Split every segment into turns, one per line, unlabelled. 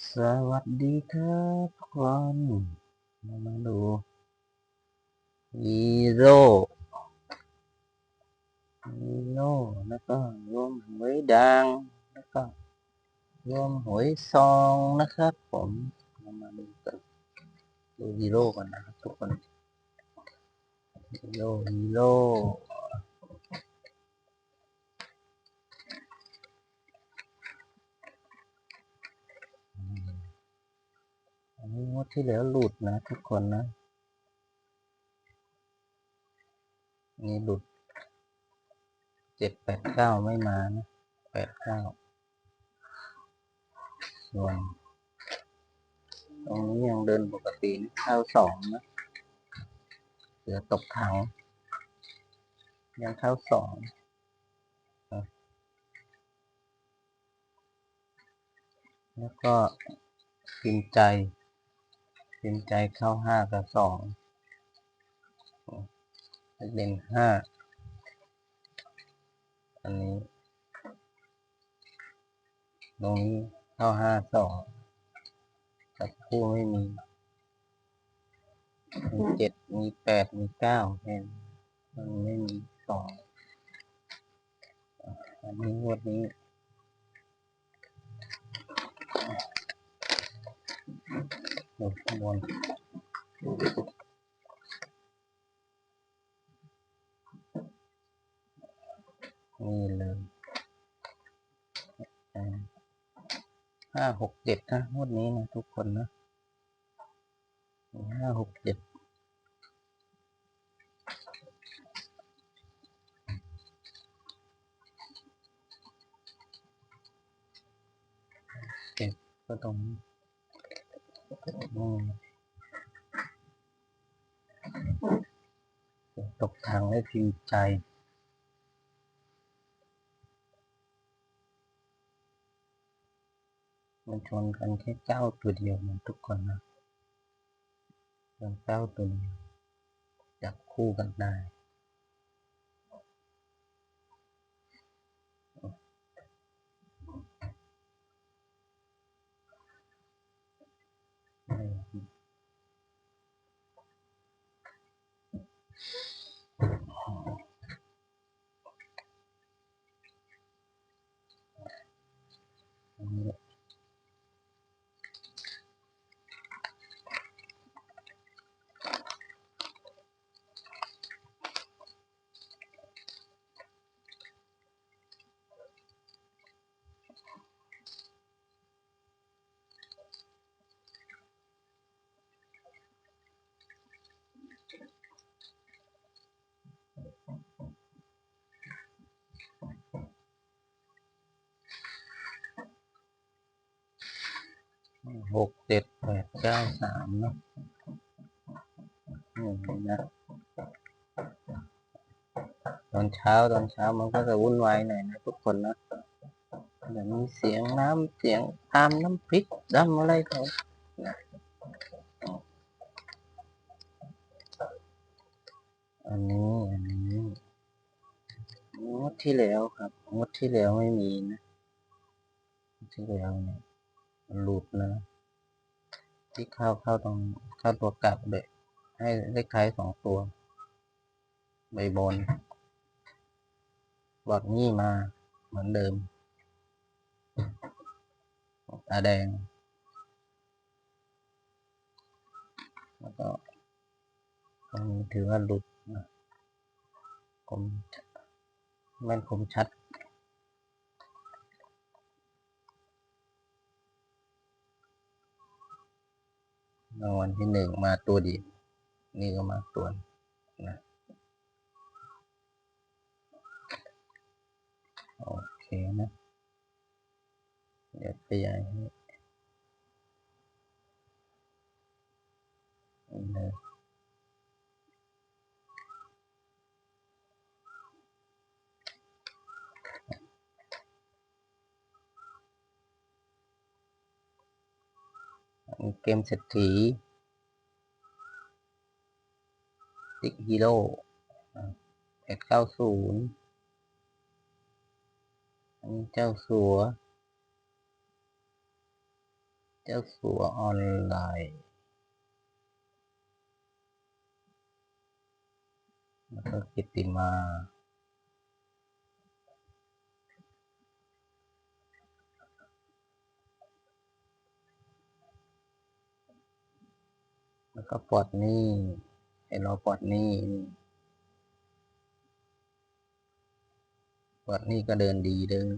สวัสดีครับทุกคนเรามาดูฮีโร่ฮีโร่แล้วก็รวมหวยดังแล้วก็รวมหวยซองนะครับผมเรามาดูกันดูฮีโร่กันนะครับทุกคนฮีโร่ฮีโร่ อันนี้งวดที่แล้วหลุดนะทุกคนนะ นี่หลุดเจ็ดแปดเก้าไม่มานะแปดเก้าส่วนตรงนี้ยังเดินปกตินะเข้าสองนะเหลือตกถังยังเข้าสองแล้วก็พิมพ์ใจ พิมพ์ใจเข้าห้ากับสองเด่นห้าอันนี้ตรงนี้เข้าห้าสองจับคู่ไม่มี มีเจ็ดมีแปดมีเก้าแค่นั้นมันไม่มีสองอันนี้งวดนี้ ดข้างบนนี่เลยอ่าห้าหกเจ็ดนะงวดนี้นะทุกคนนะห้าหกเจ็ดเจ็ดก็ตรงนี้อืม ให้พิมพ์ใจ มันชนกันแค่เก้าตัวเดียวนะทุกคนนะเก้าตัวเดียวจับคู่กันได้ หกเจ็ดแปดเก้าสามเนอะนี่นะตอนเช้าตอนเช้ามันก็จะวุ่นวายหน่อยนะทุกคนนะเดี๋ยวมีเสียงน้ำเสียงตามน้ำพริกดำอะไรเขานะอันนี้อันนี้งดที่แล้วครับงดที่แล้วไม่มีนะที่แล้วเนี่ย หลุดนะ ที่เข้าเข้าตรงเข้าตัวกลับเลยให้เลขท้ายสองตัว ใบบนบอดนี่มาเหมือนเดิมตาแดง แล้วก็ตรงนี้ถือว่าหลุดนะคมแม่นคมชัด รางวัลที่หนึ่งมาตัวดี นี่ก็มาตัวนนะโอเคนะ เดี๋ยวขยายให้นี่เลยอันนี้ เกมเศรษฐีติ๊กฮีโร่เอ็ดเก้าศูนย์อันนี้เจ้าสัว เจ้าสัวออนไลน์แล้วก็กิติมา แล้วก็ปลดหนี้ให้เราปลดหนี้ปลดหนี้ก็เดินดีเด้อ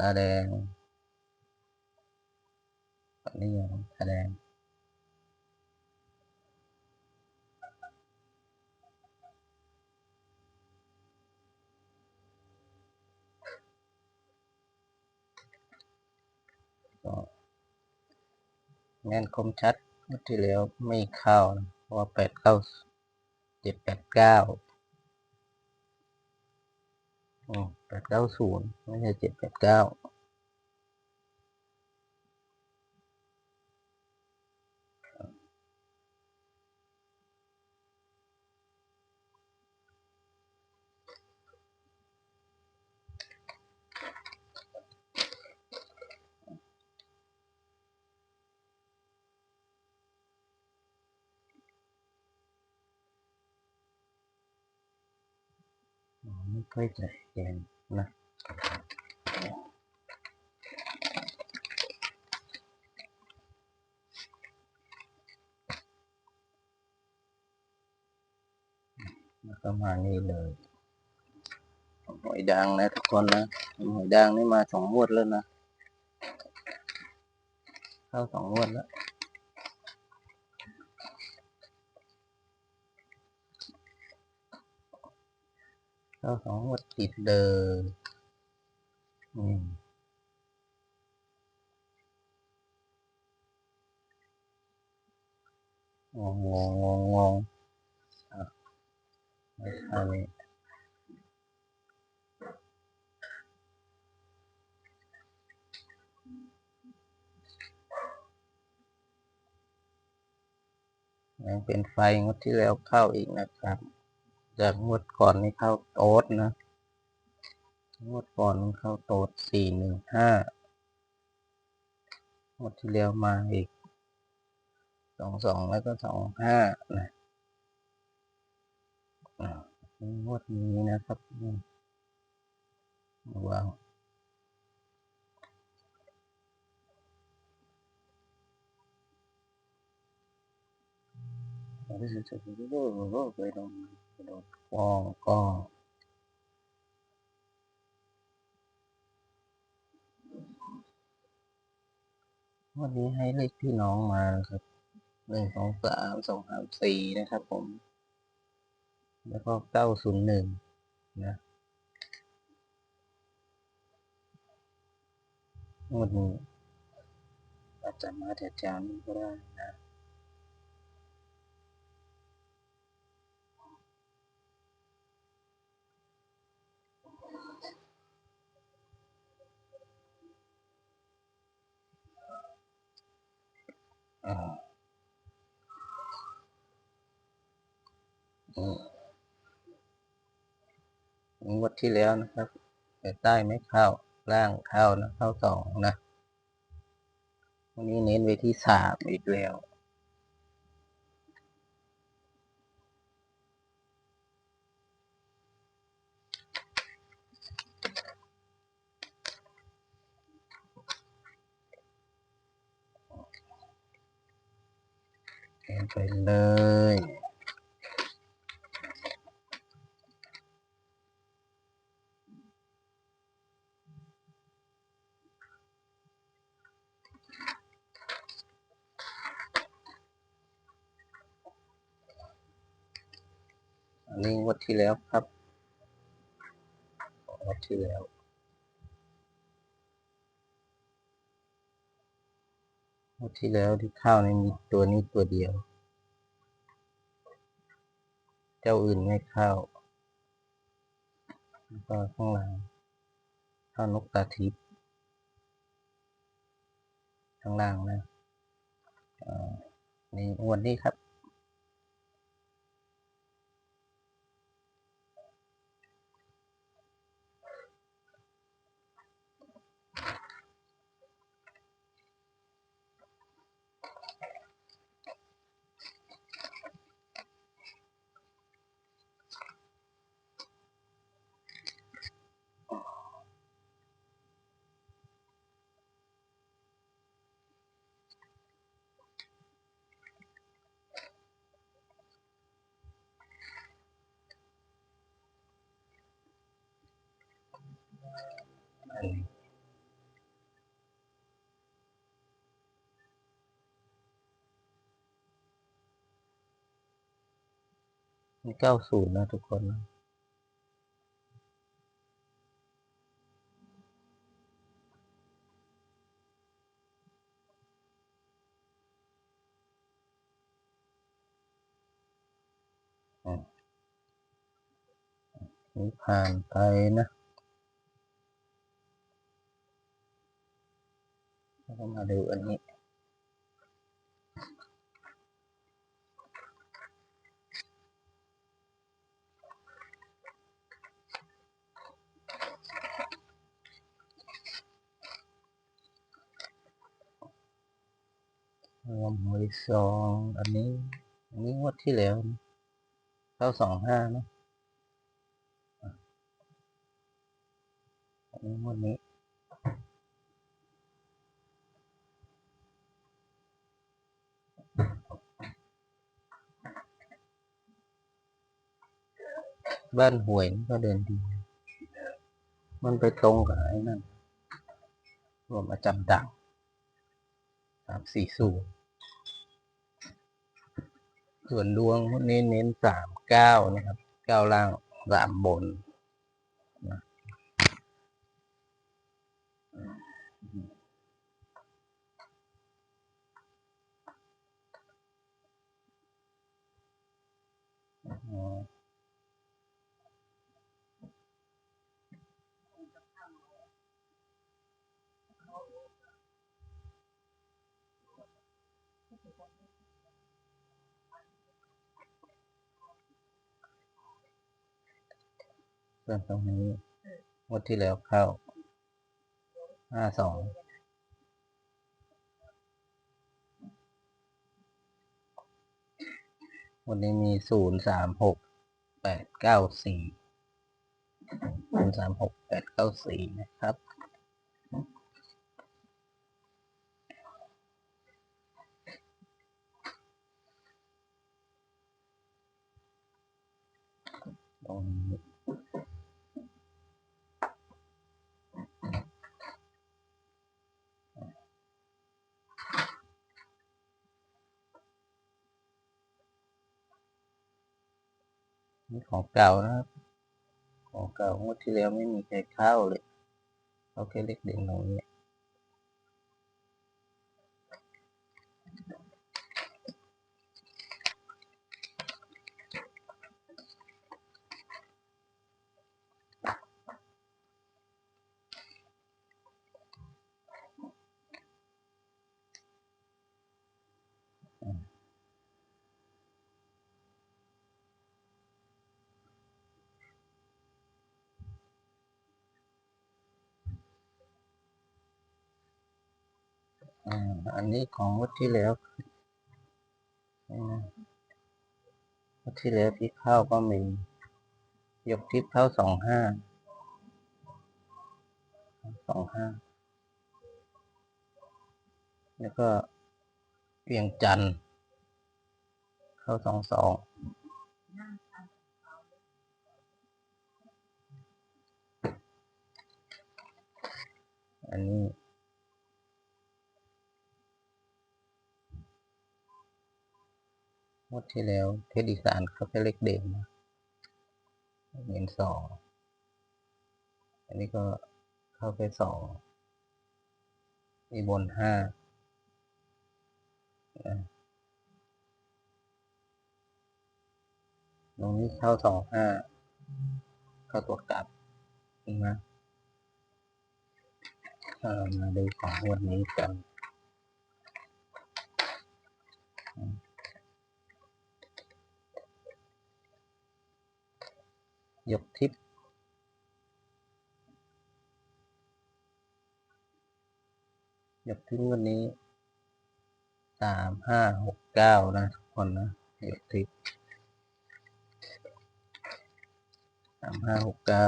ตาแดงปลดหนี้ยังตาแดง แม่นคมชัดเมื่อที่แล้วไม่เข้านะเพราะว่าแปดเก้าเจ็ดแปดเก้าแปดเก้าศูนย์ไม่ใช่เจ็ดแปดเก้า ไม่ค่อยจะเห็นนะแล้วก็มานี่เลยหอยดังนะทุกคนนะหอยดังนี่มาสองงวดแล้วนะ เข้าสองงวดแล้ว เข้าสองงวดติดเลยอืมงงงงงงงอะไม่ใช่ยังเป็นไฟงดที่แล้วเข้าอีกนะครับ จากงวดก่อนนี่เข้าโต๊ดนะงวดก่อนเข้าโต๊ดสี่หนึ่งห้างวดที่แล้วมาอีกสองสองแล้วก็สองห้านะงวดนี้นะครับว้าวรู้สึกจะไปโดน โดนกองกองวันนี้ให้เลขพี่น้องมาครับหนึ่งสองสามสองสามสี่นะครับผม แล้วก็เก้าศูนย์หนึ่งนะงวดนี้อาจจะมาแถวจานนี้ก็ได้นะ อ่าอืมงวด ที่แล้วนะครับใต้ไม่เข้าล่างเข้านะเข้าสองนะวันนี้เน้นไปที่สามอีกแล้วเน้นไปเลย อันนี้งวดที่แล้วครับงวดที่แล้วงวดที่แล้วที่เข้านี่มีตัวนี้ตัวเดียว เจ้าอื่นไม่เข้าแล้วก็ข้างหลังข้านกตาทิพย์ข้างล่างนะอ่านี่งวดนี้ครับ อันนี้เก้าศูนย์นะทุกคนนะอะนี่ผ่านไปนะ แล้วก็มาดูอันนี้ รวมหวยซองอันนี้ อันนี้งวดที่แล้วเข้าสองห้าเนะอะอันนี้งวดนี้ บ้านหวยนี่ก็เดินดี มันไปตรงกับไอ้นั่น รวมประจำดังสามสี่ศูนย์ส่วนดวงพวกนี้เน้นสามเก้านะครับ เก้าล่างสามบนนะอ๋อ เริ่มตรงนี้งวดที่แล้วเข้าห้าสองวันนี้มีศูนย์สามหกแปดเก้าสี่ศูนย์สามหกแปดเก้าสี่นะครับ ของเก่านะครับ ของเก่างวดที่แล้วไม่มีใครเข้าเลยเขาแค่เล็กเด่นตรงนี้ อันนี้ของงวดที่แล้วอ่างวดที่แล้วที่เข้าก็มียกทิพย์เข้าสองห้าสองห้าแล้วก็เวียงจันทร์เข้าสองสองอันนี้ งวดที่แล้วเพชรอีสานเขาแค่เล็กเด่นนะเด่นสองอันนี้ก็เข้าไปสองมีบนห้าตรงนี้เข้าสองห้าเข้าตัวกลับนะเอ่อมาดูของงวันนี้กัน ยกทิปยกทิปวันนี้สามห้าหกเก้านะทุกคนนะยกทิปสามห้าหกเก้า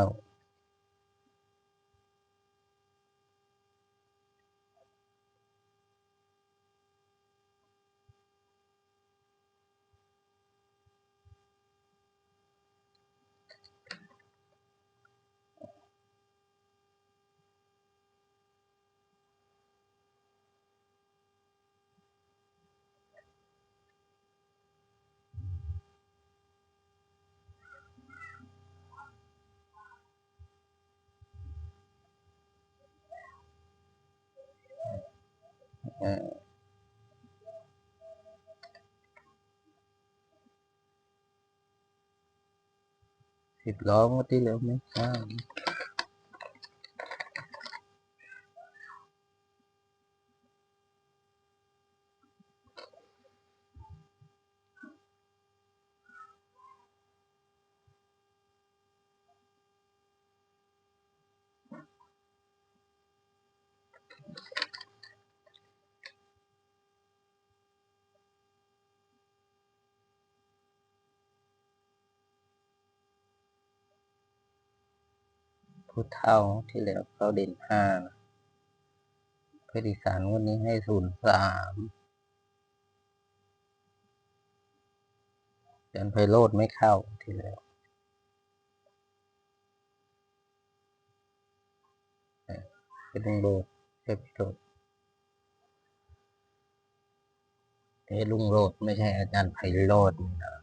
สิบล้องวดที่แล้วไม่เข้ ผู้เท่าที่แล้วเขาเด่นห้านะเพชรอีสานวันนี้ให้ศูนย์สามจันไพโรดไม่เข้าที่แล้วเออเพชรลุงโรดเพชรโรดเพชรลุงโรดไม่ใช่อาจารย์ไพโรดนะ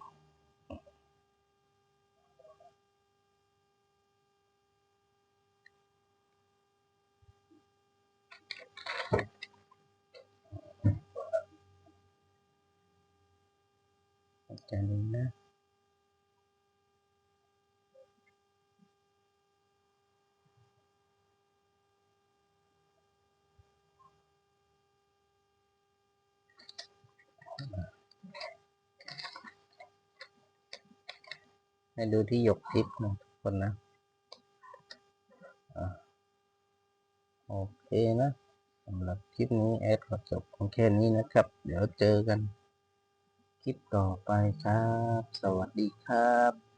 อาจารย์นี้นะให้ดูที่หยกทิพย์นะทุกคนนะอะโอเคนะสำหรับคลิปนี้แอดขอจบเพียงแค่นี้นะครับ เดี๋ยวเจอกัน คลิปต่อไปครับ สวัสดีครับ